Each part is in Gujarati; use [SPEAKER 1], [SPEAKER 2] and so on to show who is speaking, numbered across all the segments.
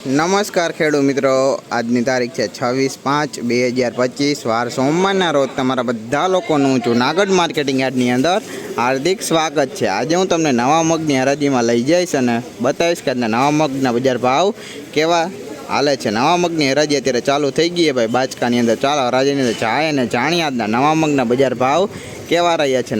[SPEAKER 1] નમસ્કાર ખેડૂત મિત્રો. આજની તારીખ છે છવ્વીસ પાંચ બે હજાર પચીસ. વાર સોમવારના રોજ તમારા બધા લોકોનું જુનાગઢ માર્કેટિંગ યાર્ડની અંદર હાર્દિક સ્વાગત છે. આજે હું તમને નવા મગની હરાજીમાં લઈ જઈશ અને બતાવીશ કે નવા મગના બજાર ભાવ કેવા હાલે છે. નવા મગની હરાજી અત્યારે ચાલુ થઈ ગઈ ભાઈ. બાચકાની અંદર ચાલો, હરાજીની અંદર જાય અને જાણીએ આજના નવા મગના બજાર ભાવ કેવા રહ્યા છે.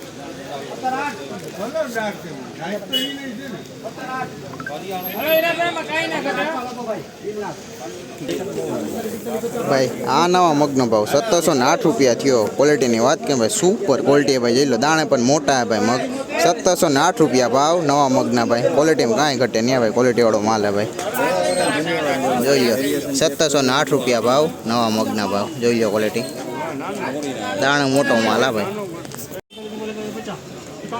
[SPEAKER 1] ભાઈ, આ નવા મગનો ભાવ સત્તરસો ને આઠ રૂપિયા થયો. ક્વોલિટીની વાત કે ભાઈ સુપર ક્વોલિટી ભાઈ, જઈ લો, દાણે પણ મોટા હે ભાઈ મગ. સત્તરસો ને આઠ રૂપિયા ભાવ નવા મગના ભાઈ. ક્વોલિટીમાં કાંઈ ઘટે નહીં ભાઈ ક્વોલિટીવાળો માલ હે ભાઈ. જોઈ લો, સત્તરસો ને આઠ રૂપિયા ભાવ નવા મગના ભાવ. જોઈ લો ક્વોલિટી દાણે મોટો માલ હા ભાઈ.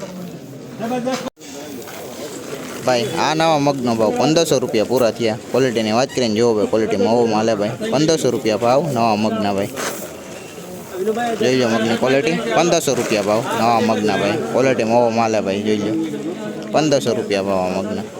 [SPEAKER 2] તો.
[SPEAKER 3] જબરદસ્ત
[SPEAKER 1] ભાઈ આ નવા મગનો ભાવ પંદરસો રૂપિયા પૂરા થયા. ક્વોલિટીની વાત કરીને જોવો ભાઈ ક્વોલિટીમાં ઓવો માલે ભાઈ. પંદરસો રૂપિયા ભાવ નવા મગના ભાઈ. જોઈ લો મગની ક્વોલિટી પંદરસો રૂપિયા ભાવ નવા મગના ભાઈ. ક્વોલિટીમાં ઓવો માલે ભાઈ જોઈ લો. પંદરસો રૂપિયા ભાવ આ મગના.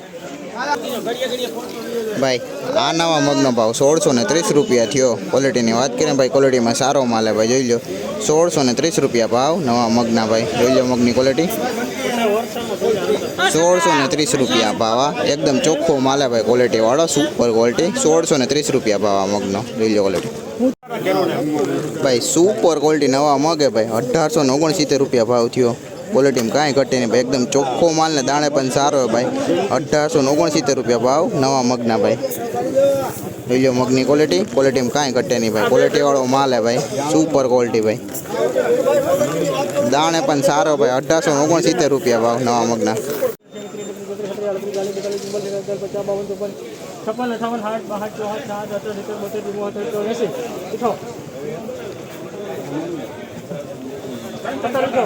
[SPEAKER 1] ભાઈ, આ નવા મગનો ભાવ સોળસો ને ત્રીસ રૂપિયા થયો. ક્વોલિટીની વાત કરીએ ભાઈ ક્વોલિટીમાં સારો માલે ભાઈ, જોઈ લો. સોળસો ને ત્રીસ રૂપિયા ભાવ નવા મગના ભાઈ. જોઈ લો મગની ક્વોલિટી સોળસો ને ત્રીસ રૂપિયા ભાવ એકદમ ચોખ્ખો માલે ભાઈ ક્વોલિટી વાળો સુપર ક્વોલિટી સોળસો ને ત્રીસ રૂપિયા ભાવ મગનો. જોઈ લો ક્વોલિટી ભાઈ સુપર ક્વોલિટી નવા મગ હે ભાઈ. અઢારસો ને ઓગણસિત્તેર રૂપિયા ભાવ થયો. ક્વોલિટીમાં કાંઈ ઘટે નહીં ભાઈ. એકદમ ચોખ્ખો માલ ને દાણે પણ સારો હોય ભાઈ. અઢારસો ને ઓગણસિત્તેર રૂપિયા ભાવ. નવા મગના ભાઈ. જોઈ લો મગની ક્વોલિટી ક્વોલિટીમાં કાંઈ ઘટે નહીં ભાઈ. ક્વોલિટીવાળો માલ હે ભાઈ. સુપર ક્વોલિટી ભાઈ. દાણે પણ સારો ભાઈ. અઢારસો ને ઓગણસિત્તેર રૂપિયા ભાવ નવા મગના.
[SPEAKER 2] છપ્પન અઠાવન સાઠ, બાસઠ, ચોસઠ, સાત અઠાર સિત્તેર બોતેર ચુમ્મોતેર ચોર્યાસી ઉઠો. સત્તર, ઉઠો.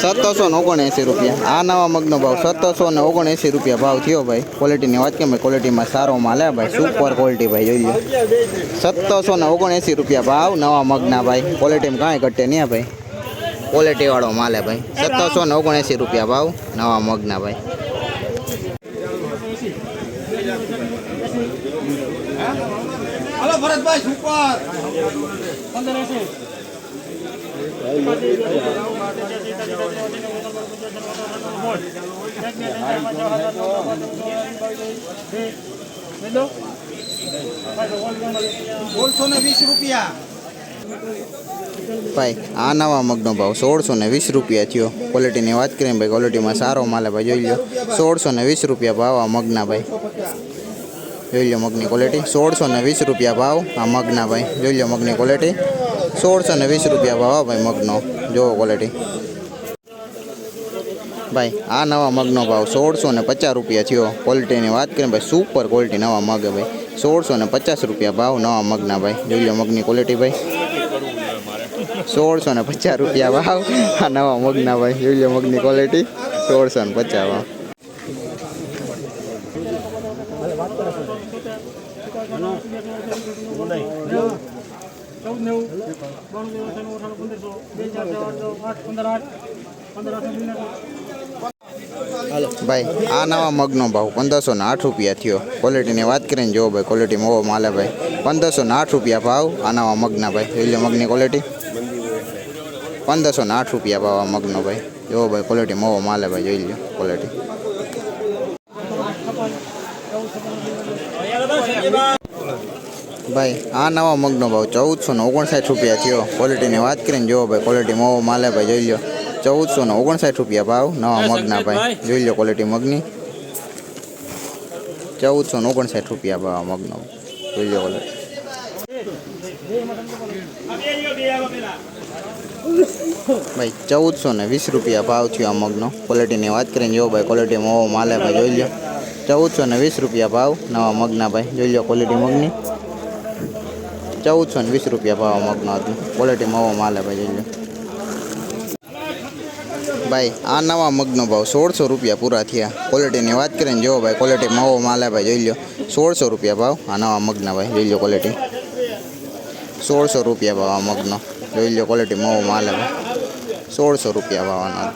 [SPEAKER 1] સત્તરસો ને ઓગણએંસી રૂપિયા. આ નવા મગનો ભાવ સત્તરસો ને ઓગણએંસી રૂપિયા ભાવ થયો ભાઈ. ક્વોલિટીની વાત કેમ ક્વોલિટીમાં સારો માલ હે ભાઈ. સુપર ક્વોલિટી ભાઈ, જોઈ લો સત્તરસો ને ઓગણએંસી રૂપિયા ભાવ નવા મગના ભાઈ. ક્વોલિટીમાં કાંઈ ઘટે નહીં ભાઈ. ક્વોલિટીવાળો માલ હે ભાઈ. સત્તરસો ને ઓગણએંસી રૂપિયા ભાવ નવા મગના ભાઈ.
[SPEAKER 3] Hello, Bharatbhai, super.
[SPEAKER 2] પંદર
[SPEAKER 3] સોળસો ને વીસ રૂપિયા.
[SPEAKER 1] ભાઈ, આ નવા મગનો ભાવ સોળસો ને વીસ રૂપિયા થયો. ક્વોલિટીની વાત કરીએ ભાઈ ક્વોલિટીમાં સારો માલે ભાઈ, જોઈ લો સોળસો ને વીસ રૂપિયા ભાવ આ મગના ભાઈ. જોઈ મગની ક્વોલિટી સોળસો ને વીસ રૂપિયા ભાવ આ મગના ભાઈ. જોઈ લો મગની ક્વોલિટી સોળસો ને વીસ રૂપિયા ભાવ આ ભાઈ મગનો. જોવો ક્વોલિટી ભાઈ, આ નવા મગનો ભાવ સોળસો ને પચાસ રૂપિયા થયો. ક્વોલિટીની વાત કરીએ ભાઈ સુપર ક્વોલિટી નવા મગ ભાઈ. સોળસો ને પચાસ રૂપિયા ભાવ નવા મગના ભાઈ. જોઈ લો મગની ક્વોલિટી ભાઈ. સોળસો ને પચાસ રૂપિયા ભાવ આ નવા મગના ભાઈ. જોઈ લો મગની ક્વોલિટી સોળસો ને પચાસ ભાવ
[SPEAKER 2] વાત કરે ચૌદ નેવું બાણું નેવું અઠાણું અઠાણું પંદરસો બે ચાર ચાર આઠ પંદર આઠ પંદર આઠ
[SPEAKER 1] ભાઈ, આ નવા મગનો ભાવ પંદરસો ને આઠ રૂપિયા થયો. ક્વોલિટીની વાત કરીને જુઓ ભાઈ ક્વોલિટી મોવો માલે ભાઈ. પંદરસો ને આઠ રૂપિયા ભાવ આ નવા મગના ભાઈ. એટલે મગની ક્વોલિટી પંદરસો ને આઠ રૂપિયા ભાવ આ મગનો ભાઈ. જુઓ ભાઈ ક્વોલિટી મોવો માલે ભાઈ, જોઈ લો ક્વોલિટી ભાઈ આ નવા મગનો ભાવ ચૌદસો ને ઓગણસાઠ રૂપિયા થયો. ક્વોલિટીની વાત કરીને જુઓ ભાઈ ક્વોલિટી મોવો માલે ભાઈ જોઈ લો ચૌદસો ને ઓગણસાઠ રૂપિયા ભાવ નવા મગના ભાઈ. જોઈ લો ક્વોલિટી મગની. ચૌદસો ને ઓગણસાઠ રૂપિયા ભાવ મગનો. જોઈ લો ક્વોલિટી ભાઈ ચૌદસો ને વીસ રૂપિયા ભાવ થયો આ મગનો. ક્વોલિટીની વાત કરીને જોવો ભાઈ ક્વોલિટી મોવો માલે ભાઈ જોઈ લો ચૌદસો ને વીસ રૂપિયા ભાવ નવા મગના ભાઈ. જોઈ લો ક્વોલિટી મગની. ચૌદસો ને વીસ રૂપિયા ભાવ મગનો હતો. ક્વોલિટી મોવો માલે ભાઈ જોઈ ભાઈ, આ નવા મગનો ભાવ સોળસો રૂપિયા પૂરા થયા. ક્વોલિટીની વાત કરીને જો ભાઈ ક્વોલિટી મોવો માલે ભાઈ જોઈ લો સોળસો રૂપિયા ભાવ, આ નવા મગના ભાઈ, જોઈ લો ક્વોલિટી સોળસો રૂપિયા ભાવ આ મગનો. જોઈ લો ક્વોલિટી મોવો માલે ભાઈ સોળસો રૂપિયા ભાવ આના.